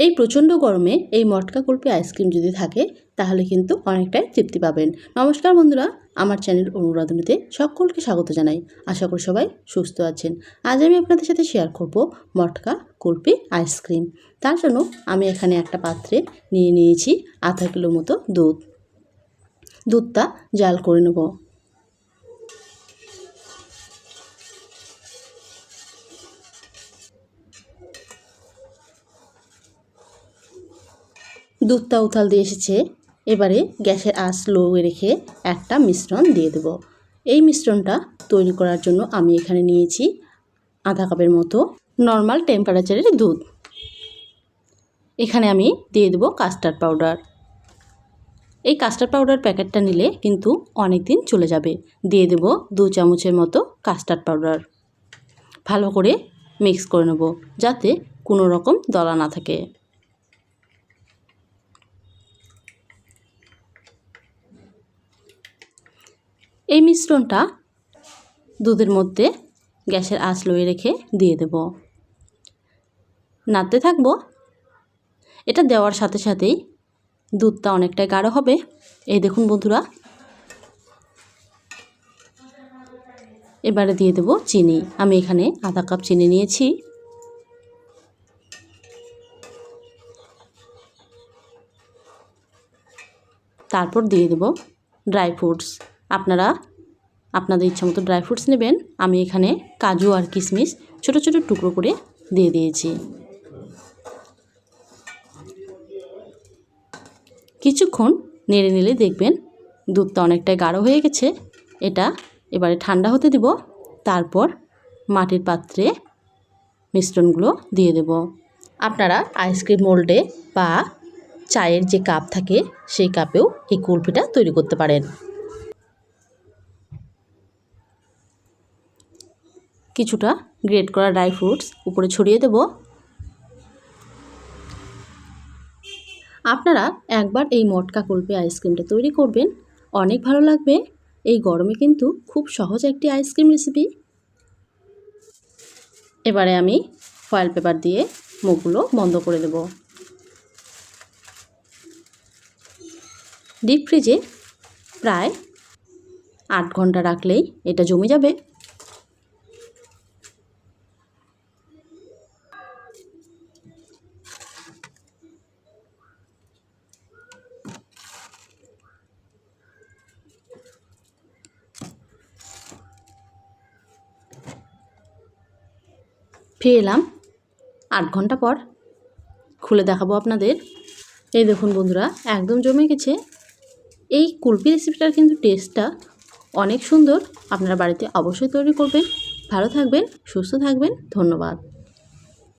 এই প্রচণ্ড গরমে এই মটকা কুলপি আইসক্রিম যদি থাকে, তাহলে কিন্তু অনেকটাই তৃপ্তি পাবেন। নমস্কার বন্ধুরা, আমার চ্যানেল অনুরাধনীতে সকলকে স্বাগত জানাই। আশা করি সবাই সুস্থ আছেন। আজ আমি আপনাদের সাথে শেয়ার করব মটকা কুলপি আইসক্রিম। তার জন্য আমি এখানে একটা পাত্রে নিয়ে নিয়েছি আধা কিলো মতো দুধ। দুধটা জাল করে নেব। দুধটা উথাল দিয়ে এসেছে। এবারে গ্যাসের আঁচ লো রেখে একটা মিশ্রণ দিয়ে দেব। এই মিশ্রণটা তৈরি করার জন্য আমি এখানে নিয়েছি আধা কাপের মতো নর্মাল টেম্পারেচারের দুধ। এখানে আমি দিয়ে দেবো কাস্টার্ড পাউডার। এই কাস্টার্ড পাউডার প্যাকেটটা নিলে কিন্তু অনেক দিন চলে যাবে। দিয়ে দেব দু চামচের মতো কাস্টার্ড পাউডার। ভালো করে মিক্স করে নেব যাতে কোনো রকম দলা না থাকে। এই মিশ্রণটা দুধের মধ্যে গ্যাসের আঁচ লয়ে রেখে দিয়ে দেব। নাড়তে থাকব। এটা দেওয়ার সাথে সাথেই দুধটা অনেকটাই গাঢ় হবে। এই দেখুন বন্ধুরা। এবারে দিয়ে দেব চিনি। আমি এখানে আধা কাপ চিনি নিয়েছি। তারপর দিয়ে দেব ড্রাই ফ্রুটস। আপনারা আপনাদের ইচ্ছা মতো ড্রাই ফ্রুটস নেবেন। আমি এখানে কাজু আর কিশমিশ ছোট ছোট টুকরো করে দিয়ে দিয়েছি। কিছুক্ষণ নেড়ে নিলে দেখবেন দুধটা অনেকটাই গাঢ় হয়ে গেছে। এটা এবারে ঠান্ডা হতে দেব। তারপর মাটির পাত্রে মিশ্রণগুলো দিয়ে দেব। আপনারা আইসক্রিম মোল্ডে বা চায়ের যে কাপ থাকে, সেই কাপেও এই কুলফিটা তৈরি করতে পারেন। কিছুটা গ্রেট করা ড্রাই ফ্রুটস উপরে ছড়িয়ে দেব। আপনারা একবার এই মটকা কুলপি আইসক্রিমটা তৈরি করবেন। অনেক ভালো লাগবে। এই গরমে কিন্তু খুব সহজ একটি আইসক্রিম রেসিপি। এবারে আমি ফয়েল পেপার দিয়ে মুখগুলো বন্ধ করে দেব। ডিপ ফ্রিজে প্রায় আট ঘণ্টা রাখলেই এটা জমে যাবে। ফিরে এলাম। আট ঘণ্টা পর খুলে দেখাবো আপনাদের। এই দেখুন বন্ধুরা, একদম জমে গেছে। এই কুলপি রেসিপিটার কিন্তু টেস্টটা অনেক সুন্দর। আপনারা বাড়িতে অবশ্যই তৈরি করবেন। ভালো থাকবেন, সুস্থ থাকবেন। ধন্যবাদ।